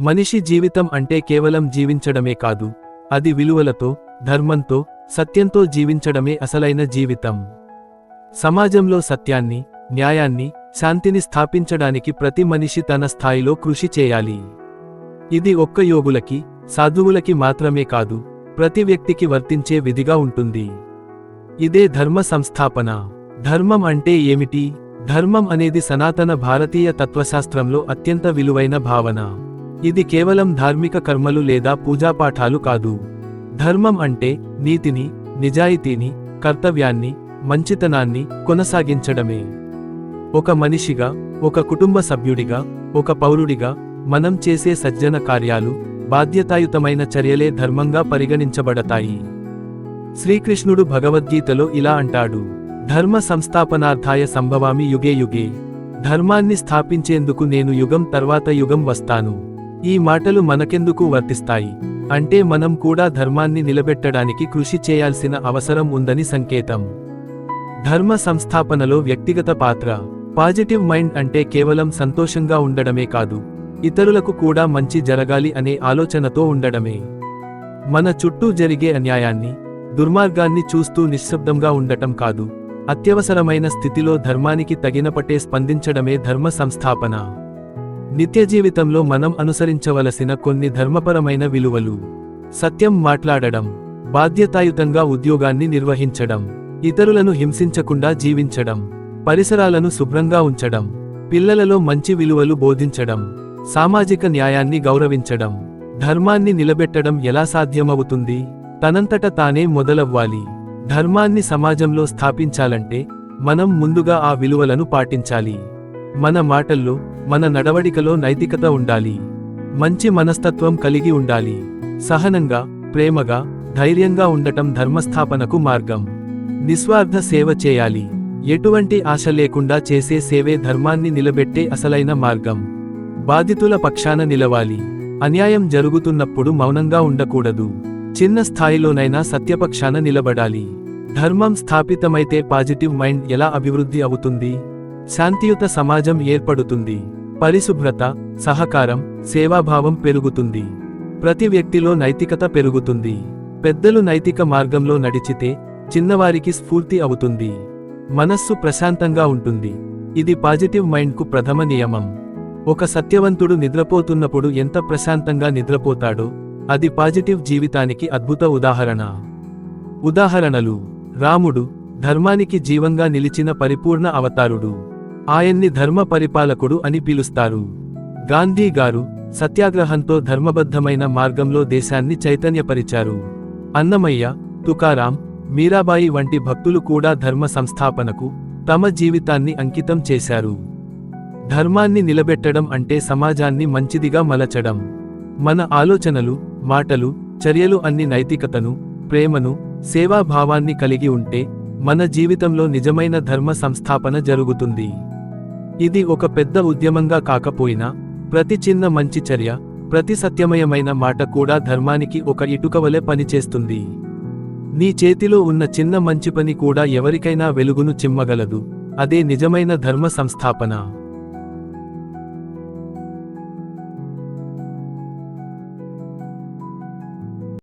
మనిషి జీవితం అంటే కేవలం జీవించడమే కాదు అది విలువలతో ధర్మంతో సత్యంతో జీవించడమే అసలైన జీవితం. సమాజంలో సత్యాన్ని న్యాయాన్ని శాంతిని స్థాపించడానికి ప్రతి మనిషి తన స్థాయిలో కృషి చేయాలి. ఇది ఒక్క యోగులకి సాధువులకి మాత్రమే కాదు ప్రతి వ్యక్తికి వర్తించే విధిగా ఉంటుంది. ఇదే ధర్మ సంస్థాపన. ధర్మం అంటే ఏమిటి? ధర్మం అనేది సనాతన భారతీయ తత్వశాస్త్రంలో అత్యంత విలువైన భావన. ఇది కేవలం ధార్మిక కర్మలు లేదా పూజాపాఠాలు కాదు. ధర్మం అంటే నీతిని నిజాయితీని కర్తవ్యాన్ని మంచితనాన్ని కొనసాగించడమే. ఒక మనిషిగా ఒక కుటుంబ సభ్యుడిగా ఒక పౌరుడిగా మనం చేసే సజ్జన కార్యాలు బాధ్యతాయుతమైన చర్యలే ధర్మంగా పరిగణించబడతాయి. శ్రీకృష్ణుడు భగవద్గీతలో ఇలా అంటాడు ధర్మ సంస్థాపనార్థాయ సంభవామి యుగే యుగే. ధర్మాన్ని స్థాపించేందుకు నేను యుగం తర్వాత యుగం వస్తాను. ఈ మాటలు మనకెందుకు వర్తిస్తాయి? అంటే మనం కూడా ధర్మాన్ని నిలబెట్టడానికి కృషి చేయాల్సిన అవసరం ఉందని సంకేతం. ధర్మ సంస్థాపనలో వ్యక్తిగత పాత్ర. పాజిటివ్ మైండ్ అంటే కేవలం సంతోషంగా ఉండడమే కాదు. ఇతరులకు కూడా మంచి జరగాలి అనే ఆలోచనతో ఉండడమే. మన చుట్టూ జరిగే అన్యాయాన్ని దుర్మార్గాన్ని చూస్తూ నిశ్శబ్దంగా ఉండటం కాదు. అత్యవసరమైన స్థితిలో ధర్మానికి తగినపటే స్పందించడమే ధర్మ సంస్థాపన. నిత్య జీవితంలో మనం అనుసరించవలసిన కొన్ని ధర్మపరమైన విలువలు. సత్యం మాట్లాడడం బాధ్యతాయుతంగా ఉద్యోగాన్ని నిర్వహించడం ఇతరులను హింసించకుండా జీవించడం పరిసరాలను శుభ్రంగా ఉంచడం పిల్లలలో మంచి విలువలు బోధించడం సామాజిక న్యాయాన్ని గౌరవించడం ధర్మాన్ని నిలబెట్టడం ఎలా సాధ్యమవుతుంది తనంతట తానే మొదలవ్వాలి. ధర్మాన్ని సమాజంలో స్థాపించాలంటే మనం ముందుగా ఆ విలువలను పాటించాలి. మన మాటల్లో మన నడవడికలో నైతికత ఉండాలి. మంచి మనస్తత్వం కలిగి ఉండాలి. సహనంగా ప్రేమగా ధైర్యంగా ఉండటం ధర్మస్థాపనకు మార్గం. నిస్వార్థ సేవ చేయాలి. ఎటువంటి ఆశ లేకుండా చేసే సేవే ధర్మాన్ని నిలబెట్టే అసలైన మార్గం. బాధితుల పక్షాన నిలవాలి. అన్యాయం జరుగుతున్నప్పుడు మౌనంగా ఉండకూడదు. చిన్న స్థాయిలోనైనా సత్యపక్షాన నిలబడాలి. ధర్మం స్థాపితమైతే పాజిటివ్ మైండ్ ఎలా అభివృద్ధి అవుతుంది? శాంతియుత సమాజం ఏర్పడుతుంది. పరిశుభ్రత సహకారం సేవాభావం పెరుగుతుంది. ప్రతి వ్యక్తిలో నైతికత పెరుగుతుంది. పెద్దలు నైతిక మార్గంలో నడిచితే చిన్నవారికి స్ఫూర్తి అవుతుంది. మనస్సు ప్రశాంతంగా ఉంటుంది. ఇది పాజిటివ్ మైండ్కు ప్రథమ నియమం. ఒక సత్యవంతుడు నిద్రపోతున్నప్పుడు ఎంత ప్రశాంతంగా నిద్రపోతాడో అది పాజిటివ్ జీవితానికి అద్భుత ఉదాహరణ. ఉదాహరణలు. రాముడు ధర్మానికి జీవంగా నిలిచిన పరిపూర్ణ అవతారుడు. ఆయన్ని ధర్మ పరిపాలకుడు అని పిలుస్తారు. గాంధీ గారు సత్యాగ్రహంతో ధర్మబద్ధమైన మార్గంలో దేశాన్ని చైతన్యపరిచారు. అన్నమయ్య తుకారాం మీరాబాయి వంటి భక్తులు కూడా ధర్మ సంస్థాపనకు తమ జీవితాన్ని అంకితం చేశారు. ధర్మాన్ని నిలబెట్టడం అంటే సమాజాన్ని మంచిదిగా మలచడం. మన ఆలోచనలు మాటలు చర్యలు అన్ని నైతికతను ప్రేమను సేవాభావాన్ని కలిగి ఉంటే మన జీవితంలో నిజమైన ధర్మ సంస్థాపన జరుగుతుంది. ఇది ఒక పెద్ద ఉద్యమంగా కాకపోయినా ప్రతి చిన్న మంచి చర్య ప్రతి సత్యమయమైన మాట కూడా ధర్మానికి ఒక ఇటుకవలె పనిచేస్తుంది. నీ చేతిలో ఉన్న చిన్న మంచి పని కూడా ఎవరికైనా వెలుగును చిమ్మగలదు. అదే నిజమైన ధర్మ సంస్థాపన.